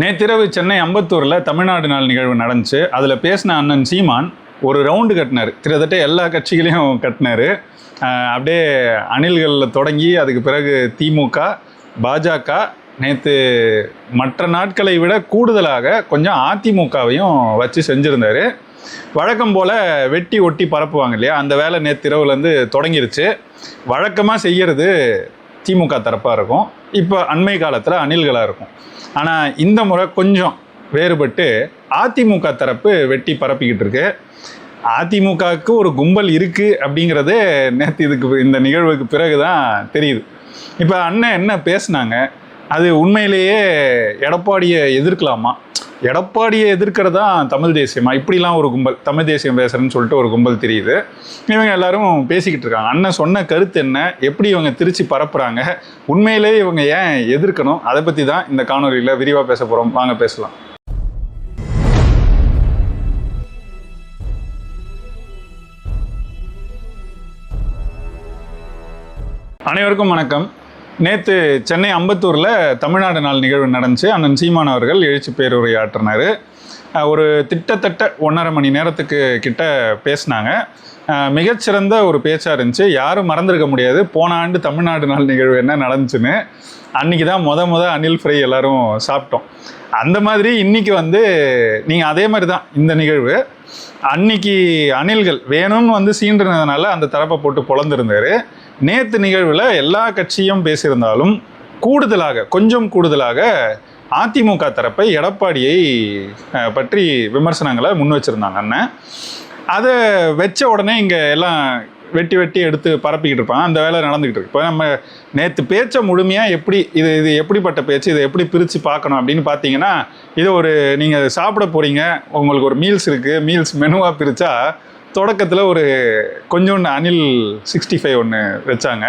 நேத்திரவு சென்னை அம்பத்தூரில் தமிழ்நாடு நாள் நிகழ்வு நடந்துச்சு. அதில் பேசின அண்ணன் சீமான் ஒரு ரவுண்டு கட்டினார். கிட்டத்தட்ட எல்லா கட்சிகளையும் கட்டினார். அப்படியே அணில்களில் தொடங்கி அதுக்கு பிறகு திமுக பாஜக நேற்று மற்ற நாட்களை விட கூடுதலாக கொஞ்சம் அதிமுகவையும் வச்சு செஞ்சுருந்தாரு. வழக்கம் போல் வெட்டி ஒட்டி பரப்புவாங்க இல்லையா? அந்த வேலை நேற்று இரவுலேருந்து தொடங்கிருச்சு. வழக்கமாக செய்கிறது திமுக தரப்பாக இருக்கும். இப்போ அண்மை காலத்தில் அணில்களாக இருக்கும். ஆனால் இந்த முறை கொஞ்சம் வேறுபட்டு அதிமுக தரப்பு வெட்டி பரப்பிக்கிட்டு இருக்கு. அதிமுகவுக்கு ஒரு கும்பல் இருக்குது அப்படிங்கிறது நேற்று இதுக்கு இந்த நிகழ்வுக்கு பிறகு தான் தெரியுது. இப்போ அண்ணன் என்ன பேசுனாங்க? அது உண்மையிலேயே எடப்பாடியை எதிர்க்கலாமா? எடப்பாடியை எதிர்க்கிறதா தமிழ் தேசியமா? இப்படிலாம் ஒரு கும்பல் தமிழ் தேசியம் பேசுறேன்னு சொல்லிட்டு ஒரு கும்பல் தெரியுது. இவங்க எல்லாரும் பேசிக்கிட்டு இருக்காங்க. அண்ணன் சொன்ன கருத்து என்ன? எப்படி இவங்க திருச்சி பரப்புறாங்க? உண்மையிலே இவங்க ஏன் எதிர்க்கணும்? அதை பற்றி தான் இந்த காணொலியில் விரிவாக பேச போகிறோம் வாங்க பேசலாம். அனைவருக்கும் வணக்கம். நேற்று சென்னை அம்பத்தூரில் தமிழ்நாடு நாள் நிகழ்வு நடந்துச்சு. அண்ணன் சீமான் அவர்கள் எழுச்சி பேருரையாற்றினார். அஹ் ஒரு திட்டத்தட்ட ஒன்றரை மணி நேரத்துக்கு கிட்ட பேசினாங்க. மிகச்சிறந்த ஒரு பேச்சாக இருந்துச்சு. யாரும் மறந்துருக்க முடியாது. போன ஆண்டு தமிழ்நாடு நாள் நிகழ்வு என்ன நடந்துச்சுன்னு அன்றைக்கி தான் மொத மொதல் அனில் ஃப்ரை எல்லோரும் சாப்பிட்டோம். அந்த மாதிரி இன்னைக்கு வந்து நீங்கள் அதே மாதிரி தான் இந்த நிகழ்வு. அன்னைக்கு அணில்கள் வேணும்னு வந்து சீண்டுனதுனால அந்த தரப்பை போட்டு பொழந்திருந்தாரு. நேற்று நிகழ்வில் எல்லா கட்சியும் பேசியிருந்தாலும் கூடுதலாக கொஞ்சம் கூடுதலாக அதிமுக தரப்பை எடப்பாடியை பற்றி விமர்சனங்களை முன் வச்சுருந்தாங்க அண்ணன். அதை வச்ச உடனே இங்கே எல்லாம் வெட்டி வெட்டி எடுத்து பரப்பிக்கிட்டு இருப்பாங்க. அந்த வேலை நடந்துக்கிட்டு இருக்கு. இப்போ நம்ம நேற்று பேச்சை முழுமையாக எப்படி இது இது எப்படிப்பட்ட பேச்சு இதை எப்படி பிரித்து பார்க்கணும் அப்படின்னு பார்த்தீங்கன்னா இது ஒரு நீங்கள் சாப்பிட போகிறீங்க உங்களுக்கு ஒரு மீல்ஸ் இருக்குது மீல்ஸ் மெனுவாக பிரித்தா தொடக்கத்தில் ஒரு கொஞ்சோண்டு அனில் சிக்ஸ்டி ஃபைவ் ஒன்று வச்சாங்க.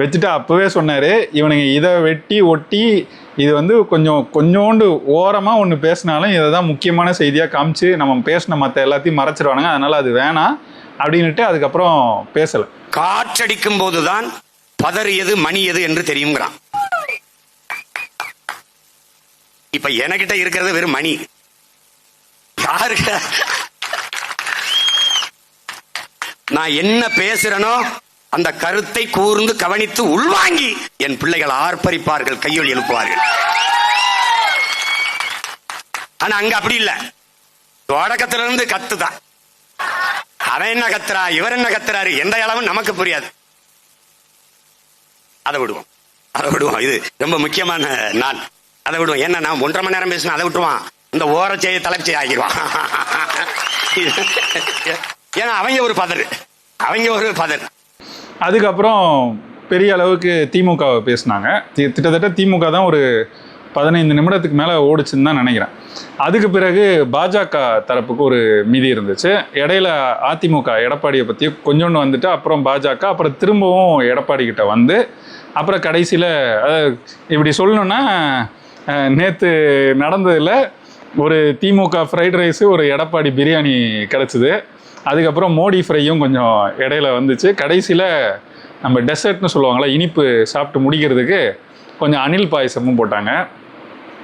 வச்சுட்டு அப்போவே சொன்னார் இவனுங்க இதை வெட்டி ஒட்டி இது வந்து கொஞ்சம் கொஞ்சோண்டு ஓரமாக ஒன்று பேசினாலும் இதை தான் முக்கியமான செய்தியாக காமிச்சு நம்ம பேசின மற்ற எல்லாத்தையும் மறைச்சிருவானுங்க. அதனால் அது வேணாம் அப்படின்னுட்டு அதுக்கப்புறம் பேசலை. காற்றடிக்கும் போது தான் பதறியது மணியது என்று தெரியுங்கிறான். இப்ப என்கிட்ட இருக்கிறது வெறும் மணி. யாருக்கு நான் என்ன பேசுறேனோ அந்த கருத்தை கூர்ந்து கவனித்து உள்வாங்கி என் பிள்ளைகள் ஆர்ப்பரிப்பார்கள் கையொலி எழுப்புவார்கள். ஆனா அங்க அப்படி இல்ல. தொடக்கத்துல இருந்து கத்துதான். அவன் என்ன கத்துறா இவர் என்ன கத்துறாரு எந்த அளவும் நமக்கு புரியாது. அதை விடுவோம். அதை விடுவோம். இது ரொம்ப முக்கியமான நாள். அதை விடுவோம். என்ன நான் ஒன்றரை மணி நேரம் பேசினா அதை விட்டுவான் இந்த ஓரச்செய்ய தலைச்செய்ய ஆகிடுவான் ஏன்னா அவங்க ஒரு பதர் அவங்க ஒரு பதர் அதுக்கப்புறம் பெரிய அளவுக்கு திமுகவை பேசினாங்க. தி- கிட்டத்தட்ட திமுக தான் ஒரு பதினைந்து நிமிடத்துக்கு மேலே ஓடிச்சுன்னு தான் நினைக்கிறேன். அதுக்கு பிறகு பாஜக தரப்புக்கு ஒரு மீதி இருந்துச்சு. இடையில அதிமுக எடப்பாடியை பற்றி கொஞ்சோண்டு வந்துட்டு அப்புறம் பாஜக அப்புறம் திரும்பவும் எடப்பாடி கிட்ட வந்து அப்புறம் கடைசியில் இப்படி சொல்லணும்னா நேற்று நடந்ததில் ஒரு திமுக ஃப்ரைட் ரைஸு ஒரு எடப்பாடி பிரியாணி கிடச்சிது. அதுக்கப்புறம் மோடி ஃப்ரையும் கொஞ்சம் இடையில வந்துச்சு. கடைசியில் நம்ம டெசர்ட்னு சொல்லுவாங்களா இனிப்பு சாப்பிட்டு முடிக்கிறதுக்கு கொஞ்சம் அனில் பாயசமும் போட்டாங்க.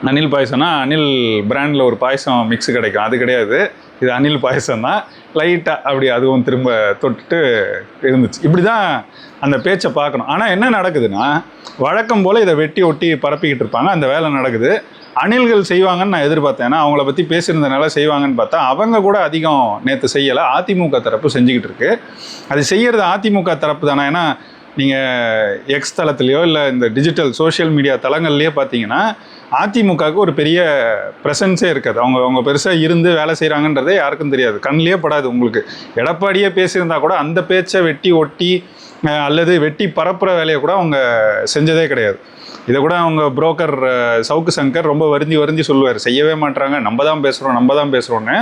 அனில் பாயசம்னா அனில் பிராண்டில் ஒரு பாயசம் மிக்ஸ் கிடைக்கும். அது கிடையாது. இது அனில் பாயசம் தான் லைட்டாக அப்படி அதுவும் திரும்ப தொட்டுட்டு இருந்துச்சு. இப்படி தான் அந்த பேச்சை பார்க்கணும். ஆனால் என்ன நடக்குதுன்னா வழக்கம் போல் இதை வெட்டி ஒட்டி பரப்பிக்கிட்டு இருப்பாங்க. அந்த வேலை நடக்குது. அணில்கள் செய்வாங்கன்னு நான் எதிர்பார்த்தேன். ஏன்னா அவங்கள பற்றி பேசியிருந்தனால செய்வாங்கன்னு பார்த்தா அவங்க கூட அதிகம் நேற்று செய்யலை. அதிமுக தரப்பு செஞ்சுக்கிட்டு இருக்கு. அது செய்கிறது அதிமுக தரப்பு தானே. ஏன்னா நீங்கள் எக்ஸ் தளத்துலையோ இல்லை இந்த டிஜிட்டல் சோஷியல் மீடியா தளங்கள்லையோ பார்த்தீங்கன்னா அதிமுகவுக்கு ஒரு பெரிய ப்ரெசன்ஸே இருக்காது. அவங்க அவங்க பெருசாக இருந்து வேலை செய்கிறாங்கன்றதே யாருக்கும் தெரியாது. கண்ணிலே படாது உங்களுக்கு. எடப்பாடியே பேசியிருந்தா கூட அந்த பேச்சை வெட்டி ஒட்டி அல்லது வெட்டி பரப்புகிற வேலையை கூட அவங்க செஞ்சதே கிடையாது. இதை கூட அவங்க புரோக்கர் சவுக்கு சங்கர் ரொம்ப வருந்தி வருந்தி சொல்லுவார். செய்யவே மாட்டாங்க நம்ம தான் பேசுகிறோம் நம்ம தான் பேசுகிறோன்னு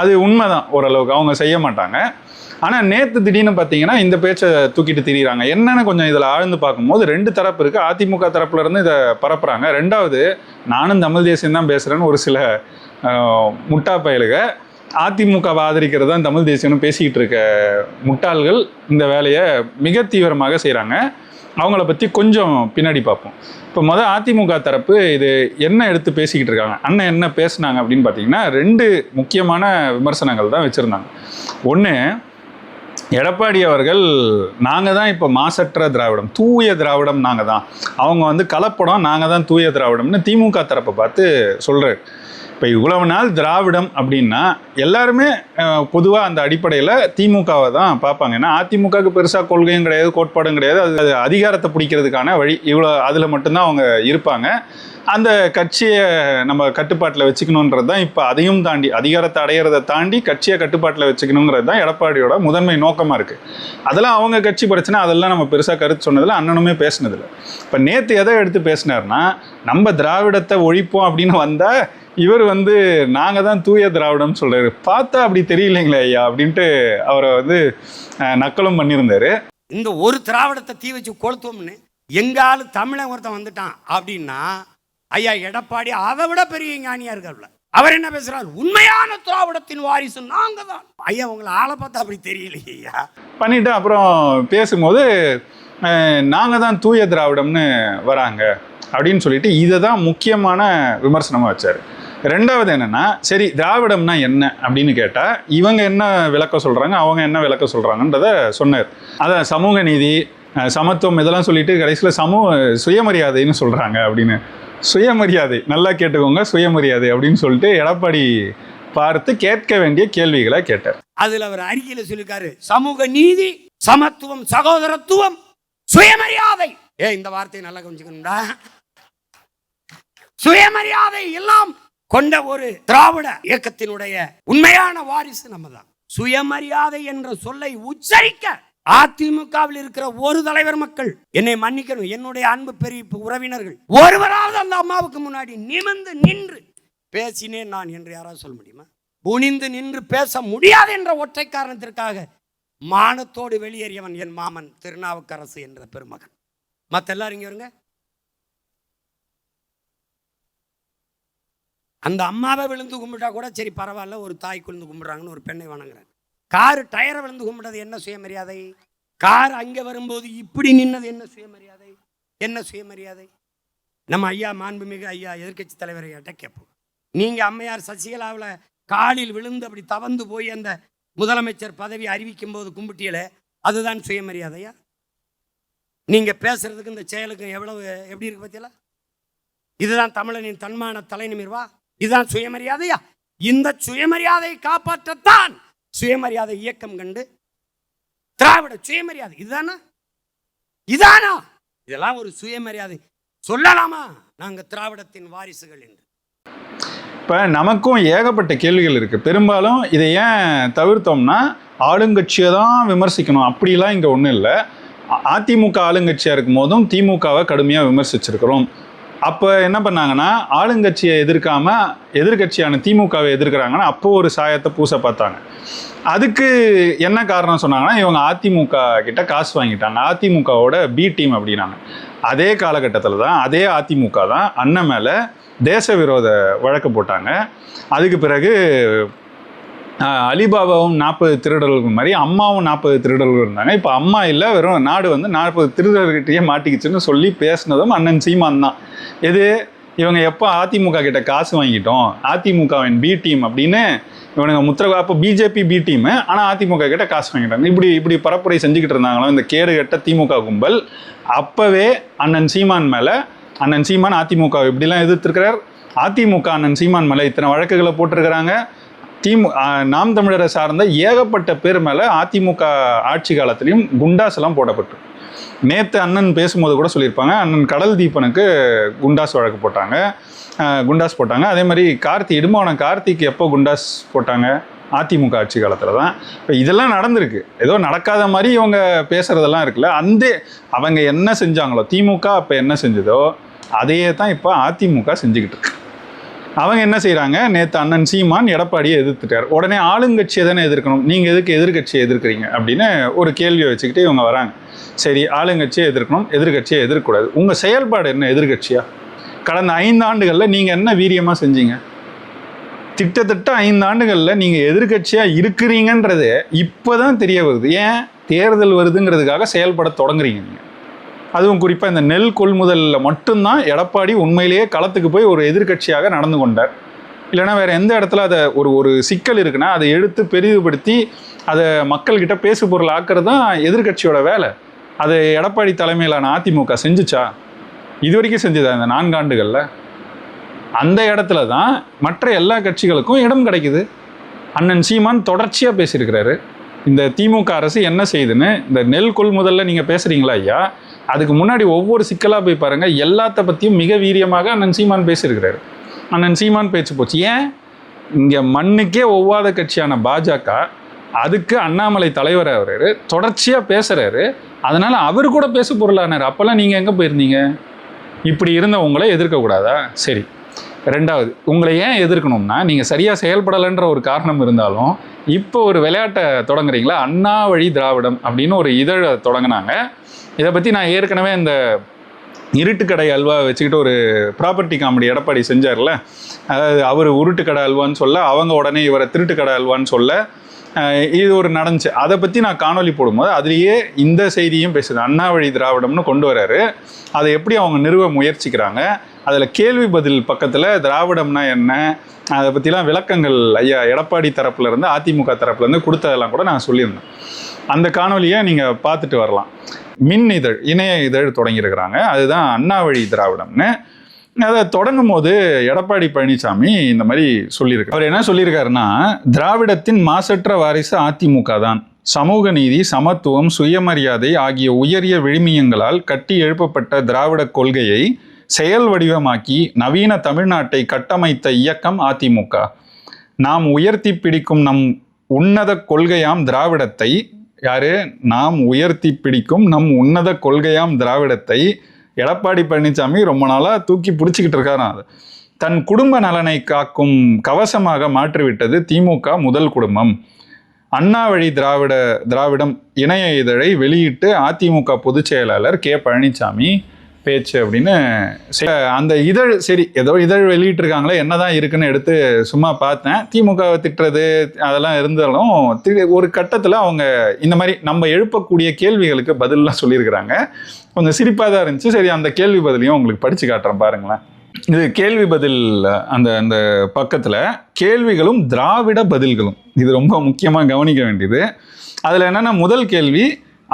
அது உண்மைதான் ஓரளவுக்கு. அவங்க செய்ய மாட்டாங்க. ஆனால் நேற்று திடீர்னு பார்த்தீங்கன்னா இந்த பேச்சை தூக்கிட்டு திரியிறாங்க. என்னென்னு கொஞ்சம் இதில் ஆழ்ந்து பார்க்கும்போது ரெண்டு தரப்பு இருக்குது அதிமுக தரப்புலேருந்து இதை பரப்புகிறாங்க ரெண்டாவது நானும் தமிழ் தேசியம் தான் பேசுகிறேன்னு ஒரு சில முட்டா பயலுக அதிமுகவை ஆதரிக்கிறது தான் தமிழ் தேசியம்னு பேசிக்கிட்டு இருக்க முட்டாள்கள் இந்த வேலையை மிக தீவிரமாக செய்கிறாங்க அவங்கள பற்றி கொஞ்சம் பின்னாடி பார்ப்போம். இப்போ மொதல் அதிமுக தரப்பு இது என்ன எடுத்து பேசிக்கிட்டு இருக்காங்க? அண்ணன் என்ன பேசுனாங்க அப்படின்னு பார்த்தீங்கன்னா ரெண்டு முக்கியமான விமர்சனங்கள் தான் வச்சுருந்தாங்க. ஒன்று எடப்பாடி அவர்கள் நாங்கள் தான் இப்போ மாசற்ற திராவிடம் தூய திராவிடம் நாங்கள் தான். அவங்க வந்து கலப்படம் நாங்கள் தான் தூய திராவிடம்னு திமுக தரப்பை பார்த்து சொல்கிறார் இப்போ இவ்வளவு நாள் திராவிடம் அப்படின்னா எல்லாருமே பொதுவாக அந்த அடிப்படையில் திமுகவை தான் பார்ப்பாங்க. ஏன்னா அதிமுகவுக்கு பெருசாக கொள்கையும் கிடையாது கோட்பாடும் கிடையாது. அது அதிகாரத்தை பிடிக்கிறதுக்கான வழி. இவ்வளோ அதில் மட்டும்தான் அவங்க இருப்பாங்க. அந்த கட்சியை நம்ம கட்டுப்பாட்டில் வச்சுக்கணுன்றது தான் இப்போ அதையும் தாண்டி அதிகாரத்தை அடையிறதை தாண்டி கட்சியை கட்டுப்பாட்டில் வச்சுக்கணுங்கிறது தான் எடப்பாடியோட முதன்மை நோக்கமாக இருக்குது அதெல்லாம் அவங்க கட்சி பிரச்சனை அதெல்லாம் நம்ம பெருசாக கருத்து சொன்னதில் அண்ணனுமே பேசினதில்லை இப்போ நேற்று எதை எடுத்து பேசினார்னா நம்ம திராவிடத்தை ஒழிப்போம் அப்படின்னு வந்தால் இவர் வந்து நாங்கள் தான் தூய திராவிடம்னு சொல்கிறாரு பார்த்தா அப்படி தெரியலைங்களே ஐயா அப்படின்ட்டு அவரை வந்து நக்கலும் பண்ணியிருந்தாரு. இந்த ஒரு திராவிடத்தை தீ வச்சு கொளுத்துவோம்னு எங்காலும் தமிழன் ஒருத்தன் வந்துட்டான் அப்படின்னா ஐயா எடப்பாடி அதை விட பெரிய ஞானியா இருக்காருல்ல அவர் என்ன பேசுறாரு? உண்மையான திராவிடத்தின் வாரிசு நாங்க தான். ஐயா உங்களை ஆளை பார்த்தா அப்படி தெரியலையே ஐயா. பண்ணிட்டு அப்புறம் பேசும்போது நாங்கள் தான் தூய திராவிடம்னு வராங்க. அப்படின்னு சொல்லிட்டு இதை தான் முக்கியமான விமர்சனமாக வச்சார். ரெண்டாவது என்னன்னா சரி திராவிடம்னா என்ன அப்படின்னு கேட்டால் இவங்க என்ன விளக்கம் சொல்கிறாங்க அவங்க என்ன விளக்கம் சொல்கிறாங்கன்றத சொன்னார். அதான் சமூக நீதி சமத்துவம் இதெல்லாம் சொல்லிட்டு கடைசியில் சமூக சுயமரியாதைன்னு சொல்கிறாங்க அப்படின்னு. சுயமரியாதை நல்லா கேட்டுக்கோங்க சுயமரியாதை அப்படின்னு சொல்லிட்டு எடப்பாடி பார்த்து கேட்க வேண்டிய கேள்விகளை கேட்டார். அதில் அவர் அறிக்கையில் சொல்லியிருக்காரு சமூக நீதி சமத்துவம் சகோதரத்துவம் சுயமரியாதை. ஏ இந்த வார்த்தையை நல்லா கொஞ்சிக்கணும்டா சுயமரியாதை எல்லாம் கொண்ட ஒரு திராவிட இயக்கத்தினுடைய உண்மையான வாரிசு நம்ம தான் சுயமரியாதை என்ற சொல்லை உச்சரிக்க அதிமுகவில் இருக்கிற ஒரு தலைவர் மக்கள் என்னை மன்னிக்கணும். என்னுடைய அன்பு பெரிய உறவினர்கள் ஒருவராவது அந்த அம்மாவுக்கு முன்னாடி நிமிந்து நின்று பேசினேன் நான் என்று யாராவது சொல்ல முடியுமா? குனிந்து நின்று பேச முடியாது என்ற ஒற்றை காரணத்திற்காக மானத்தோடு வெளியேறியவன் என் மாமன் திருநாவுக்கரசு என்ற பெருமகன். மத்த எல்லாரும் இங்கே வருங்க அந்த அம்மாவை விழுந்து கும்பிட்டா கூட சரி பரவாயில்ல ஒரு தாய் குழுந்து கும்பிட்றாங்கன்னு ஒரு பெண்ணை வணங்குறாங்க கார் டயரை விழுந்து கும்பிட்டது என்ன சுயமரியாதை? கார் அங்கே வரும்போது இப்படி நின்னது என்ன சுயமரியாதை? என்ன சுயமரியாதை? நம்ம ஐயா மாண்புமிகு ஐயா எதிர்க்கட்சி தலைவரையாட்ட கேட்போம்? நீங்கள் அம்மையார் சசிகலாவில் காலில் விழுந்து அப்படி தவந்து போய் அந்த முதலமைச்சர் பதவி அறிவிக்கும் போது கும்பிட்டியல அதுதான் சுயமரியாதையா? நீங்கள் பேசுகிறதுக்கு இந்த செயலுக்கும் எவ்வளவு எப்படி இருக்கு பார்த்தீங்களா இதுதான் தமிழனின் தன்மான தலைநிமிர்வா? இதுதான் சுயமரியாதையா? இந்த சுயமரியாதையை காப்பாற்றத்தான் சுயமரியாதை இயக்கம் கண்டு திராவிட சுயமரியாதை. இதுதானா இதானா? இதெல்லாம் ஒரு சுயமரியாதை. சொல்லலாமா? நாங்க திராவிடத்தின் வாரிசுகள் என்று. இப்போ நமக்கும் ஏகப்பட்ட கேள்விகள் இருக்குது பெரும்பாலும் இதை ஏன் தவிர்த்தோம்னா ஆளுங்கட்சியை தான் விமர்சிக்கணும். அப்படிலாம் இங்கே ஒன்றும் இல்லை. அதிமுக ஆளுங்கட்சியாக இருக்கும் போதும் திமுகவை கடுமையாக விமர்சிச்சிருக்கிறோம். அப்போ என்ன பண்ணாங்கன்னா ஆளுங்கட்சியை எதிர்க்காம எதிர்க்கட்சியான திமுகவை எதிர்க்கிறாங்கன்னா அப்போ ஒரு சாயத்தை பூச பார்த்தாங்க. அதுக்கு என்ன காரணம் சொன்னாங்கன்னா இவங்க அதிமுக கிட்ட காசு வாங்கிட்டாங்க. அதிமுகவோட பி டீம் அப்படின்னாங்க. அதே காலகட்டத்தில் தான் அதே அதிமுக தான் அண்ணன் மேலே தேச விரோத வழக்கு போட்டாங்க. அதுக்கு பிறகு அலிபாபாவும் நாற்பது திருடர்கள் மாதிரி அம்மாவும் நாற்பது திருடர்கள் இருந்தாங்க. இப்போ அம்மா இல்லை வெறும் நாடு வந்து நாற்பது திருடர்கிட்டயே மாட்டிக்கிச்சுன்னு சொல்லி பேசினதும் அண்ணன் சீமான் தான். எது? இவங்க எப்போ அதிமுக கிட்ட காசு வாங்கிட்டோம்? அதிமுகவின் பி டீம் அப்படின்னு இவனுங்க முத்திர அப்போ பிஜேபி பி டீமு ஆனால் அதிமுக கிட்ட காசு வாங்கிட்டாங்க. இப்படி இப்படி பரப்புரை செஞ்சுக்கிட்டு இருந்தாங்களோ? இந்த கேடு கட்ட திமுக கும்பல். அப்போவே அண்ணன் சீமான் மேலே அண்ணன் சீமான் அதிமுக இப்படிலாம் எதிர்த்திருக்கிறார். அதிமுக அண்ணன் சீமான் மேலே இத்தனை வழக்குகளை போட்டிருக்கிறாங்க. திமு நாம் தமிழரை சார்ந்த ஏகப்பட்ட பேர் மேலே அதிமுக ஆட்சி காலத்திலையும் குண்டாஸ் எல்லாம் போடப்பட்டு. நேற்று அண்ணன் பேசும்போது கூட சொல்லியிருப்பாங்க அண்ணன் கடல் தீபனுக்கு குண்டாஸ் வழக்கு போட்டாங்க. குண்டாஸ் போட்டாங்க. அதே மாதிரி கார்த்தி இடும்பவனம் கார்த்திக்கு எப்போ குண்டாஸ் போட்டாங்க? அதிமுக ஆட்சி காலத்தில் தான். இப்போ இதெல்லாம் நடந்திருக்கு. ஏதோ நடக்காத மாதிரி இவங்க பேசுகிறதெல்லாம் இருக்குல்ல அந்த அவங்க என்ன செஞ்சாங்களோ திமுக அப்போ என்ன செஞ்சதோ அதையே தான் இப்போ அதிமுக செஞ்சுக்கிட்டு இருக்கு. அவங்க என்ன செய்கிறாங்க நேற்று அண்ணன் சீமான் எடப்பாடியை எதிர்த்துட்டார். உடனே ஆளுங்கட்சியை தானே எதிர்க்கணும். நீங்கள் எதுக்கு எதிர்கட்சியை எதிர்க்கிறீங்க? அப்படின்னு ஒரு கேள்வியை வச்சுக்கிட்டு இவங்க வராங்க. சரி ஆளுங்கட்சியை எதிர்க்கணும் எதிர்க்கட்சியை எதிர்க்கக்கூடாது. உங்கள் செயல்பாடு என்ன? எதிர்கட்சியா கடந்த ஐந்து ஆண்டுகளில் நீங்கள் என்ன வீரியமாக செஞ்சீங்க? திட்டத்தட்ட ஐந்து ஆண்டுகளில் நீங்கள் எதிர்க்கட்சியாக இருக்கிறீங்கன்றது இப்போ தான் தெரிய வருது. ஏன்? தேர்தல் வருதுங்கிறதுக்காக செயல்பட தொடங்குறீங்க நீங்கள் அதுவும் குறிப்பாக இந்த நெல் கொள்முதலில் மட்டும்தான் எடப்பாடி உண்மையிலேயே களத்துக்கு போய் ஒரு எதிர்க்கட்சியாக நடந்து கொண்டார். இல்லைன்னா வேறு எந்த இடத்துல அதை ஒரு ஒரு சிக்கல் இருக்குன்னா அதை எடுத்து பெரிதுபடுத்தி அதை மக்கள்கிட்ட பேசு பொருள் ஆக்கிறது தான் எதிர்க்கட்சியோட வேலை. அதை எடப்பாடி தலைமையிலான அதிமுக செஞ்சுச்சா? இது வரைக்கும் செஞ்சுதா இந்த நான்காண்டுகளில்? அந்த இடத்துல தான் மற்ற எல்லா கட்சிகளுக்கும் இடம் கிடைக்குது. அண்ணன் சீமான் தொடர்ச்சியாக பேசியிருக்கிறாரு. இந்த திமுக அரசு என்ன செய்யுதுன்னு இந்த நெல் கொள்முதலில் நீங்கள் பேசுகிறீங்களா ஐயா? அதுக்கு முன்னாடி ஒவ்வொரு சிக்கலாக போய் பாருங்கள் எல்லாத்த பற்றியும் மிக வீரியமாக அண்ணன் சீமான் பேசியிருக்கிறாரு. அண்ணன் சீமான் பேச்சு போச்சு. ஏன்? இங்கே மண்ணுக்கே ஒவ்வாத கட்சியான பாஜக அதுக்கு அண்ணாமலை தலைவர் அவர் தொடர்ச்சியாக பேசுகிறாரு அதனால் அவர் கூட பேச பொருளானார். அப்போல்லாம் நீங்கள் எங்கே போயிருந்தீங்க? இப்படி இருந்த உங்களை எதிர்க்கக்கூடாதா? சரி. ரெண்டாவது உங்களை ஏன் எதிர்க்கணும்னா நீங்கள் சரியாக செயல்படலைன்ற ஒரு காரணம் இருந்தாலும் இப்போ ஒரு விளையாட்டை தொடங்குறீங்களா? அண்ணா வழி திராவிடம் அப்படின்னு ஒரு இதழை தொடங்கினாங்க. இதை பற்றி நான் ஏற்கனவே இந்த இருட்டுக்கடை அல்வா வச்சுக்கிட்டு ஒரு ப்ராப்பர்ட்டி காமெடி எடப்பாடி செஞ்சார்ல அதாவது அவர் உருட்டுக்கடை அல்வான்னு சொல்ல அவங்க உடனே இவரை திருட்டுக்கடை அல்வான்னு சொல்ல இது ஒரு நடந்துச்சு. அதை பற்றி நான் காணொளி போடும்போது அதுலேயே இந்த செய்தியும் பேசுது. அண்ணா வழி திராவிடம்னு கொண்டு வராரு. அதை எப்படி அவங்க நிறுவ முயற்சிக்கிறாங்க? அதில் கேள்வி பதில் பக்கத்தில் திராவிடம்னா என்ன? அதை பற்றிலாம் விளக்கங்கள் ஐயா எடப்பாடி தரப்புலேருந்து அதிமுக தரப்புலேருந்து கொடுத்ததெல்லாம் கூட நான் சொல்லியிருந்தேன் அந்த காணொலியை நீங்கள் பார்த்துட்டு வரலாம். மின் இதழ் இணைய இதழ் தொடங்கியிருக்கிறாங்க. அதுதான் அண்ணாவழி திராவிடம்னு. அதை தொடங்கும் போது எடப்பாடி பழனிசாமி இந்த மாதிரி சொல்லியிருக்கு அவர் என்ன சொல்லியிருக்காருன்னா திராவிடத்தின் மாசற்ற வாரிசு அதிமுக தான். சமூக நீதி சமத்துவம் சுயமரியாதை ஆகிய உயரிய விழுமியங்களால் கட்டி எழுப்பப்பட்ட திராவிட கொள்கையை செயல் வடிவமாக்கி நவீன தமிழ்நாட்டை கட்டமைத்த இயக்கம் அதிமுக. நாம் உயர்த்தி பிடிக்கும் நம் உன்னத கொள்கையாம் திராவிடத்தை யாரு? நாம் உயர்த்தி பிடிக்கும் நம் உன்னத கொள்கையாம் திராவிடத்தை எடப்பாடி பழனிசாமி ரொம்ப நாளாக தூக்கி பிடிச்சிக்கிட்டு இருக்காராம் அது. தன் குடும்ப நலனை காக்கும் கவசமாக மாற்றிவிட்டது திமுக முதல் குடும்பம். அண்ணா வழி திராவிட திராவிடம் இணைய இதழை வெளியிட்டு அதிமுக பொதுச் செயலாளர் கே பழனிசாமி பேச்சு அப்படின்னு அந்த இதழ் சரி ஏதோ இதழ் வெளியிட்டிருக்காங்களே என்னதான் இருக்குன்னு எடுத்து சும்மா பார்த்தேன். திமுகவை திட்டுறது அதெல்லாம் இருந்தாலும் ஒரு கட்டத்தில் அவங்க இந்த மாதிரி நம்ம எழுப்பக்கூடிய கேள்விகளுக்கு பதிலெலாம் சொல்லியிருக்கிறாங்க. கொஞ்சம் சிரிப்பாக தான் இருந்துச்சு. சரி அந்த கேள்வி பதிலையும் உங்களுக்கு படித்து காட்டுறேன் பாருங்களேன். இது கேள்வி பதில் அந்த அந்த பக்கத்தில் கேள்விகளும் திராவிட பதில்களும். இது ரொம்ப முக்கியமாக கவனிக்க வேண்டியது. அதில் என்னென்னா முதல் கேள்வி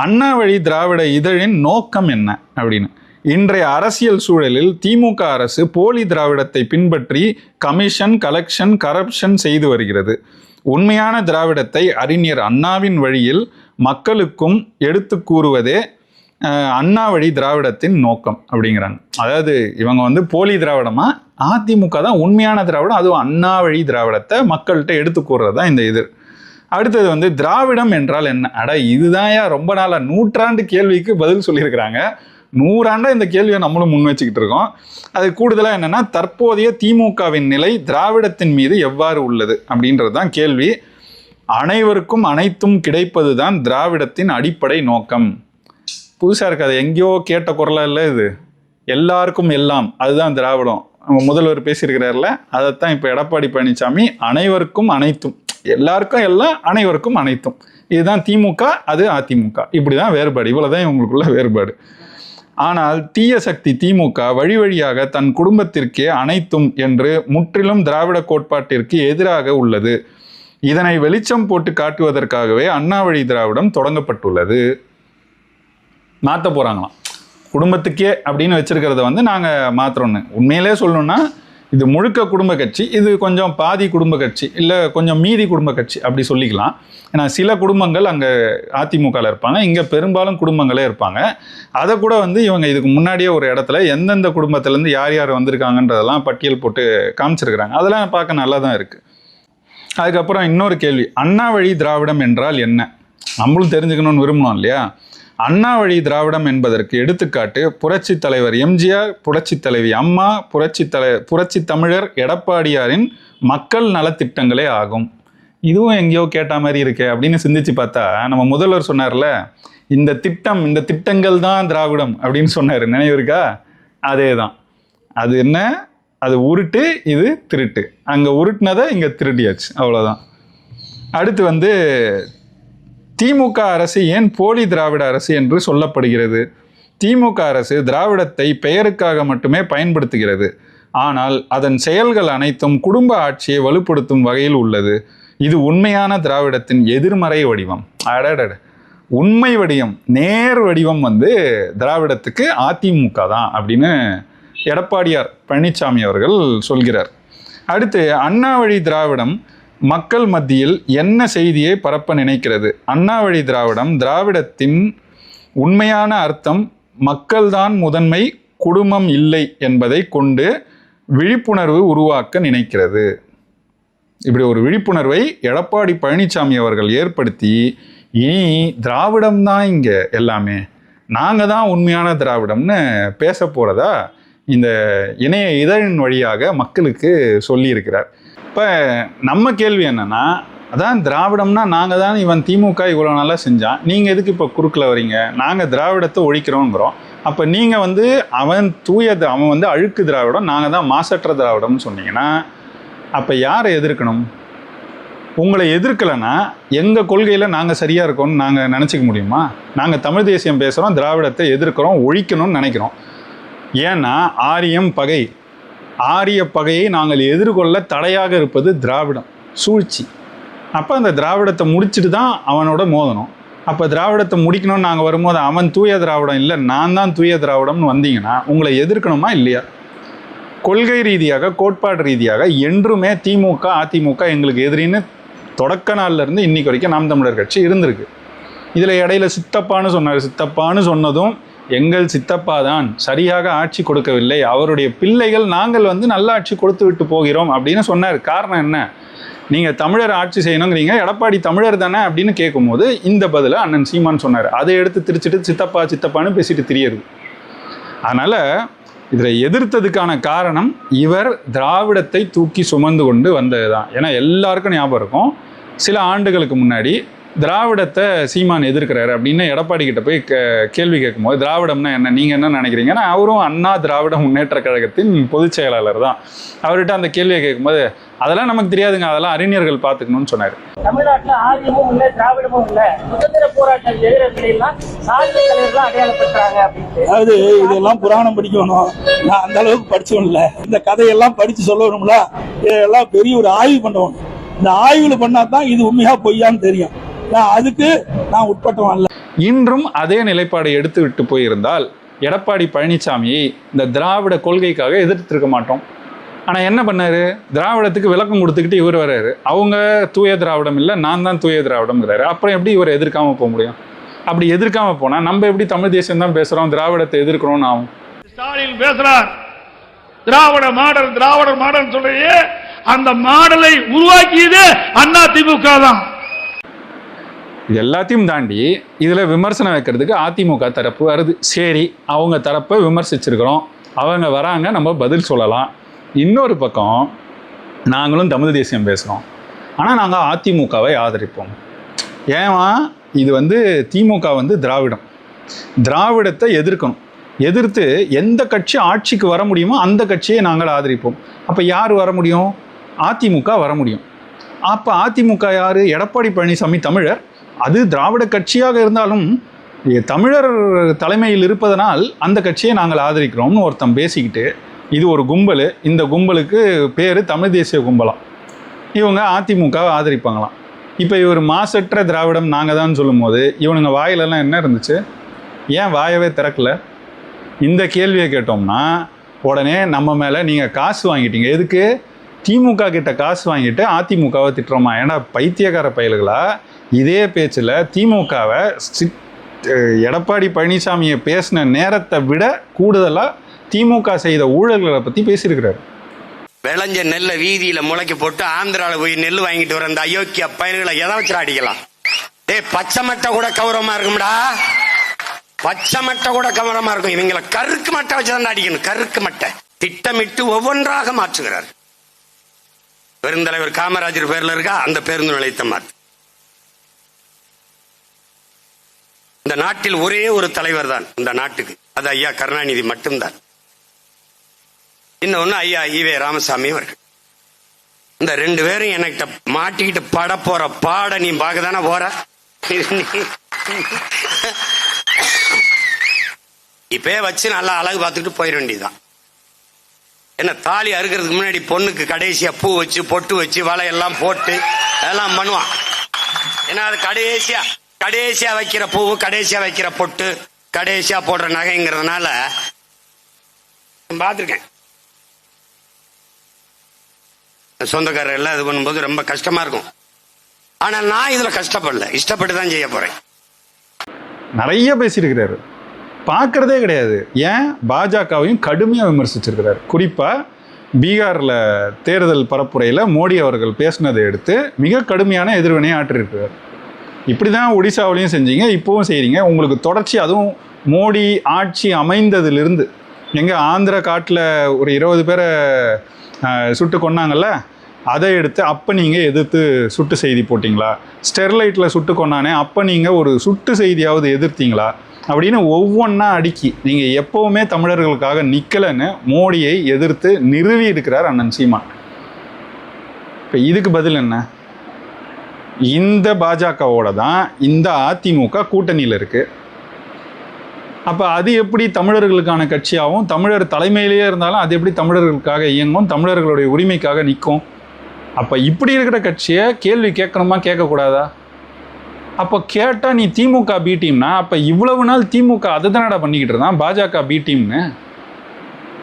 அண்ணா வழி திராவிட இதழின் நோக்கம் என்ன அப்படின்னு. இன்றைய அரசியல் சூழலில் திமுக அரசு போலி திராவிடத்தை பின்பற்றி கமிஷன் கலெக்ஷன் கரப்ஷன் செய்து வருகிறது. உண்மையான திராவிடத்தை அறிஞர் அண்ணாவின் வழியில் மக்களுக்கும் எடுத்து கூறுவதே அண்ணா வழி திராவிடத்தின் நோக்கம் அப்படிங்கிறாங்க. அதாவது இவங்க வந்து போலி திராவிடமா? அதிமுக தான் உண்மையான திராவிடம் அதுவும் அண்ணா வழி திராவிடத்தை மக்கள்கிட்ட எடுத்து கூறுறது தான் இந்த இது. அடுத்தது வந்து திராவிடம் என்றால் என்ன? அட இதுதான் ரொம்ப நாளாக நூற்றாண்டு கேள்விக்கு பதில் சொல்லியிருக்கிறாங்க. நூறாண்டா இந்த கேள்வியை நம்மளும் முன் வச்சுக்கிட்டு இருக்கோம். அது கூடுதலாக என்னென்னா தற்போதைய திமுகவின் நிலை திராவிடத்தின் மீது எவ்வாறு உள்ளது அப்படின்றது தான் கேள்வி. அனைவருக்கும் அனைத்தும் கிடைப்பது தான் திராவிடத்தின் அடிப்படை நோக்கம். புதுசாக இருக்காது எங்கேயோ கேட்ட குரலாக இல்லை இது. எல்லாருக்கும் எல்லாம் அதுதான் திராவிடம். நம்ம முதல்வர் பேசியிருக்கிறார்ல அதைத்தான் இப்போ எடப்பாடி பழனிசாமி அனைவருக்கும் அனைத்தும். எல்லாருக்கும் எல்லாம் அனைவருக்கும் அனைத்தும். இதுதான் திமுக அது அதிமுக. இப்படி தான் வேறுபாடு. இவ்வளோதான் இவங்களுக்குள்ள வேறுபாடு. ஆனால் தீய சக்தி திமுக வழி வழியாக தன் குடும்பத்திற்கே அனைத்தும் என்று முற்றிலும் திராவிட கோட்பாட்டிற்கு எதிராக உள்ளது. இதனை வெளிச்சம் போட்டு காட்டுவதற்காகவே அண்ணாவழி திராவிடம் தொடங்கப்பட்டுள்ளது. மாற்ற போகிறாங்களாம் குடும்பத்துக்கே அப்படின்னு வச்சுருக்கிறத வந்து நாங்கள் மாற்றுறோன்னு உண்மையிலே சொல்லணும்னா இது முழுக்க குடும்ப கட்சி இது கொஞ்சம் பாதி குடும்ப கட்சி இல்லை கொஞ்சம் மீதி குடும்ப கட்சி அப்படி சொல்லிக்கலாம். ஏன்னா சில குடும்பங்கள் அங்கே அதிமுகவில் இருப்பாங்க இங்கே பெரும்பாலும் குடும்பங்களே இருப்பாங்க. அதை கூட வந்து இவங்க இதுக்கு முன்னாடியே ஒரு இடத்துல எந்தெந்த குடும்பத்துலேருந்து யார் யார் வந்திருக்காங்கன்றதெல்லாம் பட்டியல் போட்டு காமிச்சிருக்கிறாங்க. அதெல்லாம் பார்க்க நல்லா தான் இருக்குது அதுக்கப்புறம் இன்னொரு கேள்வி அண்ணா வழி திராவிடம் என்றால் என்ன? நம்மளும் தெரிஞ்சுக்கணும்னு விரும்பணும் இல்லையா? அண்ணா வழி திராவிடம் என்பதற்கு எடுத்துக்காட்டு புரட்சி தலைவர் எம்ஜிஆர் புரட்சி தலைவி அம்மா புரட்சி தலை புரட்சி தமிழர் எடப்பாடியாரின் மக்கள் நலத்திட்டங்களே ஆகும். இதுவும் எங்கேயோ கேட்ட மாதிரி இருக்கே அப்படின்னு சிந்திச்சு பார்த்தா நம்ம முதல்வர் சொன்னார்ல இந்த திட்டம் இந்த திட்டங்கள் தான் திராவிடம் அப்படின்னு சொன்னார். நினைவு இருக்கா? அதே தான் அது என்ன? அது உருட்டு இது திருட்டு. அங்கே உருட்டுனதை இங்கே திருட்டியாச்சு அவ்வளோதான் அடுத்து வந்து திமுக அரசு ஏன் போலி திராவிட அரசு என்று சொல்லப்படுகிறது? திமுக அரசு திராவிடத்தை பெயருக்காக மட்டுமே பயன்படுத்துகிறது. ஆனால் அதன் செயல்கள் அனைத்தும் குடும்ப ஆட்சியை வலுப்படுத்தும் வகையில் உள்ளது. இது உண்மையான திராவிடத்தின் எதிர்மறை வடிவம். அடடட. உண்மை வடிவம் நேர் வடிவம் வந்து திராவிடத்துக்கு அதிமுக தான் அப்படின்னு எடப்பாடியார் பழனிசாமி அவர்கள் சொல்கிறார். அடுத்து அண்ணா வழி திராவிடம் மக்கள் மத்தியில் என்ன செய்தியை பரப்ப நினைக்கிறது? அண்ணாவழி திராவிடம் திராவிடத்தின் உண்மையான அர்த்தம் மக்கள்தான் முதன்மை குடும்பம் இல்லை என்பதை கொண்டு விழிப்புணர்வு உருவாக்க நினைக்கிறது. இப்படி ஒரு விழிப்புணர்வை எடப்பாடி பழனிசாமி அவர்கள் ஏற்படுத்தி இனி திராவிடம் தான் இங்கே எல்லாமே. நாங்கள் தான் உண்மையான திராவிடம்னு பேச போகிறதா இந்த இணைய இதழின் வழியாக மக்களுக்கு சொல்லியிருக்கிறார். இப்போ நம்ம கேள்வி என்னென்னா அதான் திராவிடம்னா நாங்கள் தான் இவன் திமுக இவ்வளோ நல்லா செஞ்சான் நீங்கள் எதுக்கு இப்போ குறுக்கில் வரீங்க நாங்கள் திராவிடத்தை ஒழிக்கிறோங்கிறோம். அப்போ நீங்கள் வந்து அவன் தூய அவன் வந்து அழுக்கு திராவிடம் நாங்கள் தான் மாசற்ற திராவிடம்னு சொன்னீங்கன்னா அப்போ யாரை எதிர்க்கணும்? உங்களை எதிர்க்கலைன்னா எங்கள் கொள்கையில் நாங்கள் சரியாக இருக்கோம்னு நாங்கள் நினச்சிக்க முடியுமா? நாங்கள் தமிழ் தேசியம் பேசுகிறோம் திராவிடத்தை எதிர்க்கிறோம் ஒழிக்கணும்னு நினைக்கிறோம். ஏன்னா ஆரியம் பகை. ஆரிய பகையை நாங்கள் எதிர்கொள்ள தடையாக இருப்பது திராவிடம் சூழ்ச்சி. அப்போ அந்த திராவிடத்தை முடிச்சுட்டு தான் அவனோட மோதணும். அப்போ திராவிடத்தை முடிக்கணும்னு நாங்கள் வரும்போது அவன் தூய திராவிடம் இல்லை நான் தான் தூய திராவிடம்னு வந்தீங்கன்னா உங்களை எதிர்க்கணுமா இல்லையா? கொள்கை ரீதியாக கோட்பாடு ரீதியாக என்றுமே திமுக அதிமுக எங்களுக்கு எதிரின்னு தொடக்க நாள்லேருந்து இன்னைக்கு வரைக்கும் நாம் தமிழர் கட்சி இருந்திருக்கு. இதில் இடையில சித்தப்பான்னு சொன்னார். சித்தப்பான்னு சொன்னதும் எங்கள் சித்தப்பா தான் சரியாக ஆட்சி கொடுக்கவில்லை. அவருடைய பிள்ளைகள் நாங்கள் வந்து நல்ல ஆட்சி கொடுத்து விட்டு போகிறோம் அப்படின்னு சொன்னார். காரணம் என்ன? நீங்கள் தமிழர் ஆட்சி செய்யணுங்கிறீங்க. எடப்பாடி தமிழர் தானே அப்படின்னு கேட்கும்போது இந்த பதிலை அண்ணன் சீமான் சொன்னார். அதை எடுத்து திரிச்சிட்டு சித்தப்பா சித்தப்பான்னு பேசிட்டு திரியுது அதனால் இதில் எதிர்த்ததுக்கான காரணம் இவர் திராவிடத்தை தூக்கி சுமந்து கொண்டு வந்தது தான் ஏன்னா எல்லாருக்கும் ஞாபகம் இருக்கும். சில ஆண்டுகளுக்கு முன்னாடி திராவிடத்தை சீமான் எதிர்க்கிறாரு அப்படின்னு எடப்பாடி கிட்ட போய் கே கேள்வி கேட்கும்போது திராவிடம்னா என்ன? நீங்கள் என்ன நினைக்கிறீங்கன்னா அவரும் அண்ணா திராவிட முன்னேற்ற கழகத்தின் பொதுச் செயலாளர் தான். அவர்கிட்ட அந்த கேள்வியை கேட்கும்போது அதெல்லாம் நமக்கு தெரியாதுங்க. அதெல்லாம் அறிஞர்கள் பார்த்துக்கணும்னு சொன்னார். தமிழ்நாட்டுல ஆரியமும் இல்ல திராவிடமும் இல்ல. சுதந்திர போராட்ட வீரர்கள் எல்லாம் சாதிய தலைவர்கள் அடையாளப்படுத்துறாங்க அதாவது இதெல்லாம் புராணம் படிக்கணும். நான் அந்த அளவுக்கு படிச்சவன் இல்ல. இந்த கதையெல்லாம் படிச்சு சொல்லணும்ல இதெல்லாம் பெரிய ஒரு ஆய்வு பண்ணணும். இந்த ஆய்வுல பண்ணா தான் இது உண்மையா பொய்யான்னு தெரியும். நான் அதுக்கு நான் உட்பட்டவன் இல்ல இன்றும் அதே நிலைப்பாடை எடுத்து விட்டு போயிருந்தால் எடப்பாடி பழனிசாமியை இந்த திராவிட கொள்கைக்காக எதிர்த்திருக்க மாட்டோம். ஆனால் என்ன பண்ணாரு? திராவிடத்துக்கு விளக்கம் கொடுத்துக்கிட்டு இவர் வர்றாரு. அவங்க தூய திராவிடம் இல்லை நான் தான் தூய திராவிடம்ங்கிறாரு. அப்புறம் எப்படி இவர் எதிர்க்காம போக முடியும்? அப்படி எதிர்க்காம போனால் நம்ம எப்படி தமிழ் தேசியம் தான் பேசுகிறோம் திராவிடத்தை எதிர்க்கிறோம்னு ஆகும். ஸ்டாலின் பேசுறார். திராவிட மாடல் திராவிட மாடல் சொல்றீங்க. அந்த மாடலை உருவாக்கியது அண்ணா திமுக தான். இது எல்லாத்தையும் தாண்டி இதில் விமர்சனம் வைக்கிறதுக்கு அதிமுக தரப்பு வருது. சரி அவங்க தரப்பை விமர்சிச்சிருக்கிறோம். அவங்க வராங்க நம்ம பதில் சொல்லலாம். இன்னொரு பக்கம் நாங்களும் தமிழ் தேசியம் பேசுகிறோம் ஆனால் நாங்கள் அதிமுகவை ஆதரிப்போம். ஏமா இது வந்து திமுக வந்து திராவிடம். திராவிடத்தை எதிர்க்கணும். எதிர்த்து எந்த கட்சி ஆட்சிக்கு வர முடியுமோ அந்த கட்சியை நாங்கள் ஆதரிப்போம். அப்போ யார் வர முடியும்? அதிமுக வர முடியும். அப்போ அதிமுக யார்? எடப்பாடி பழனிசாமி தமிழர். அது திராவிட கட்சியாக இருந்தாலும் தமிழர் தலைமையில் இருப்பதனால் அந்த கட்சியை நாங்கள் ஆதரிக்கிறோம்னு ஒருத்தன் பேசிக்கிட்டு இது ஒரு கும்பல் இந்த கும்பலுக்கு பேர் தமிழ் தேசிய கும்பலாம். இவங்க அதிமுகவை ஆதரிப்பாங்களாம். இப்போ இவர் மாசற்ற திராவிடம் நாங்கள் தான் சொல்லும்போது இவனுங்க வாயிலெல்லாம் என்ன இருந்துச்சு? ஏன் வாயவே திறக்கல? இந்த கேள்வியை கேட்டோம்னா உடனே நம்ம மேலே நீங்கள் காசு வாங்கிட்டீங்க. எதுக்கு? திமுக கிட்ட காசு வாங்கிட்டு அதிமுகவை திட்டுறோமா? ஏன்னா பைத்தியக்கார பயல்களா? இதே பேச்சில் திமுகவை எடப்பாடி பழனிசாமியை பேசின நேரத்தை விட கூடுதலாக திமுக செய்த ஊழல்களை பற்றி பேசியிருக்கிறாரு. விளைஞ்ச நெல்லை வீதியில முளைக்க போட்டு ஆந்திராவில் போய் நெல் வாங்கிட்டு வர அந்த அயோக்கிய பயிர்களை எதை வச்சு அடிக்கலாம்? டே பச்சை மட்டை கூட கௌரவமா இருக்கும்டா. பச்சை மட்டை கூட கௌரவமா இருக்கும். இவங்களை கருக்கு மட்டை வச்சு தான் அடிக்கணும். கருக்கு மட்டை. திட்டமிட்டு ஒவ்வொன்றாக மாற்றுகிறார். பெருந்தலைவர் காமராஜர் பேர்ல இருக்கா? அந்த பேருந்து நிலையத்தை மாற்று இந்த நாட்டில் ஒரே ஒரு தலைவர் தான் இந்த நாட்டுக்கு. அது ஐயா கருணாநிதி மட்டும்தான். இன்னொன்னு ஐயா ஈவே ராமசாமி அவர்கள். இந்த ரெண்டு பேரும் என்கிட்ட மாட்டிக்கிட்டு பட போற பாட நீ பார்க்க தானே போற? இப்பயே வச்சு நல்லா அழகு பார்த்துட்டு போயிட வேண்டியதுதான். என்ன தாலி அறுக்கிறதுக்கு முன்னாடி பொண்ணுக்கு கடைசியா பூ வச்சு பொட்டு வச்சு வலையெல்லாம் போட்டு அதெல்லாம் பண்ணுவான். ஏன்னா அது கடைசியா கடைசியா வைக்கிற பூவு கடைசியா வைக்கிற பொட்டு கடைசியா போடுற நகைங்கிறதுனால பார்த்துருக்கேன். சொந்தக்காரர் எல்லாம் இது பண்ணும்போது ரொம்ப கஷ்டமா இருக்கும். ஆனா நான் இதுல கஷ்டப்படல. இஷ்டப்பட்டு தான் செய்ய போறேன். நிறைய பேசியிருக்கிறாரு. பார்க்கறதே கிடையாது. ஏன்? பாஜகவையும் கடுமையாக விமர்சிச்சிருக்கிறார். குறிப்பாக பீகாரில் தேர்தல் பரப்புரையில் மோடி அவர்கள் பேசினதை எடுத்து மிக கடுமையான எதிர்வினையை ஆற்றிருக்கிறார் இப்படி தான் ஒடிசாவிலையும் செஞ்சீங்க இப்போவும் செய்கிறீங்க உங்களுக்கு தொடர்ச்சி அதுவும் மோடி ஆட்சி அமைந்ததிலிருந்து. எங்கே ஆந்திர காட்டில் ஒரு இருபது பேரை சுட்டு கொன்னாங்கல்ல அதை எடுத்து அப்போ நீங்கள் எதிர்த்து சுட்டு செய்தி போட்டிங்களா? ஸ்டெர்லைட்டில் சுட்டு கொன்னானே அப்போ நீங்கள் ஒரு சுட்டு செய்தியாவது எதிர்த்தீங்களா? அப்படின்னு ஒவ்வொன்றா அடுக்கி நீங்கள் எப்போவுமே தமிழர்களுக்காக நிற்கலைன்னு மோடியை எதிர்த்து நிறுவி இருக்கிறார் அண்ணன் சீமான். இப்போ இதுக்கு பதில் என்ன? இந்த பாஜகவோட தான் இந்த அதிமுக கூட்டணியில் இருக்கு. அப்போ அது எப்படி தமிழர்களுக்கான கட்சியாகவும் தமிழர் தலைமையிலேயே இருந்தாலும் அது எப்படி தமிழர்களுக்காக இயங்கும் தமிழர்களுடைய உரிமைக்காக நிற்கும்? அப்போ இப்படி இருக்கிற கட்சியை கேள்வி கேட்கணுமா கேட்கக்கூடாதா? அப்போ கேட்டால் நீ திமுக பி டீம்னா அப்போ இவ்வளவு நாள் திமுக அதை தானடா பண்ணிக்கிட்டு இருந்தான் பாஜக பி டீம்னு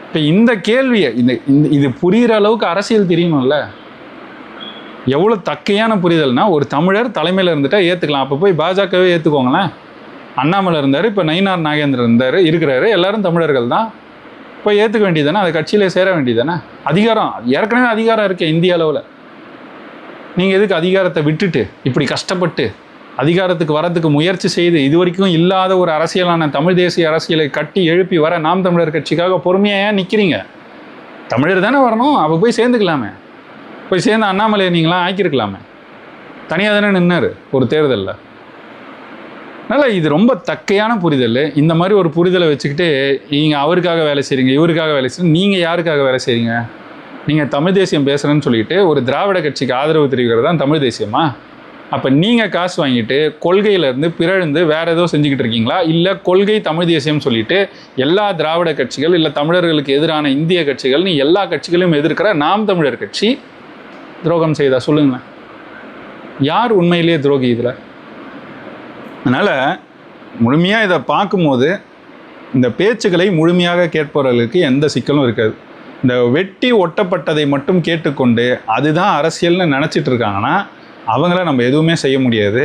இப்போ இந்த கேள்வியை இந்த இந்த இது புரிகிற அளவுக்கு அரசியல் தெரியணும்ல? எவ்வளோ தக்கையான புரிதல்னா ஒரு தமிழர் தலைமையில் இருந்துட்டா ஏற்றுக்கலாம் அப்போ போய் பாஜகவே ஏற்றுக்கோங்களேன் அண்ணாமலை இருந்தார் இப்போ நயினார் நாகேந்திரன் இருந்தார் இருக்கிறாரு எல்லாரும் தமிழர்கள் தான். போய் ஏற்றுக்க வேண்டியதானே அது கட்சியிலே சேர வேண்டியதானே அதிகாரம் ஏற்கனவே அதிகாரம் இருக்கே இந்திய அளவில். நீங்கள் எதுக்கு அதிகாரத்தை விட்டுட்டு இப்படி கஷ்டப்பட்டு அதிகாரத்துக்கு வரத்துக்கு முயற்சி செய்து இது வரைக்கும் இல்லாத ஒரு அரசியலான தமிழ் தேசிய அரசியலை கட்டி எழுப்பி வர நாம் தமிழர் கட்சிக்காக பொறுமையாக ஏன் நிற்கிறீங்க தமிழர் தானே வரணும் அப்போ போய் சேர்ந்துக்கலாமே. போய் சேர்ந்து அண்ணாமலையை நீங்களாம் ஆக்கியிருக்கலாமே. தனியாக தானே நின்னார் ஒரு தேர்தலில். அதனால் இது ரொம்ப தக்கையான புரிதல். இந்த மாதிரி ஒரு புரிதலை வச்சுக்கிட்டு நீங்கள் அவருக்காக வேலை செய்கிறீங்க இவருக்காக வேலை செய்கிறீங்க நீங்கள் யாருக்காக வேலை செய்கிறீங்க நீங்கள் தமிழ் தேசியம் பேசுகிறேன்னு சொல்லிட்டு ஒரு திராவிட கட்சிக்கு ஆதரவு தெரிவிக்கிறது தான் தமிழ் தேசியமா? அப்போ நீங்கள் காசு வாங்கிட்டு கொள்கையிலேருந்து பிறழ்ந்து வேறு ஏதோ செஞ்சுக்கிட்டு இருக்கீங்களா? இல்லை கொள்கை தமிழ் தேசியம்னு சொல்லிட்டு எல்லா திராவிட கட்சிகள் இல்லை தமிழர்களுக்கு எதிரான இந்திய கட்சிகள் நீ எல்லா கட்சிகளையும் எதிர்க்கிற நாம் தமிழர் கட்சி துரோகம் செய்தா? சொல்லுங்களேன். யார் உண்மையிலேயே துரோகி இதில்? அதனால் முழுமையாக இதை பார்க்கும்போது இந்த பேச்சுக்களை முழுமையாக கேட்பவர்களுக்கு எந்த சிக்கலும் இருக்காது. இந்த வெட்டி ஒட்டப்பட்டதை மட்டும் கேட்டுக்கொண்டு அதுதான் அரசியல்னு நினச்சிட்டு இருக்காங்கன்னா அவங்கள நம்ம எதுவுமே செய்ய முடியாது.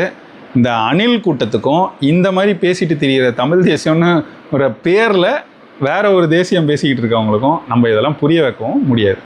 இந்த அணில் கூட்டத்துக்கும் இந்த மாதிரி பேசிட்டு தெரிகிற தமிழ் தேசியம்னு ஒரு பேரில் வேற ஒரு தேசியம் பேசிக்கிட்டு இருக்கவங்களுக்கும் நம்ம இதெல்லாம் புரிய வைக்கவும் முடியாது.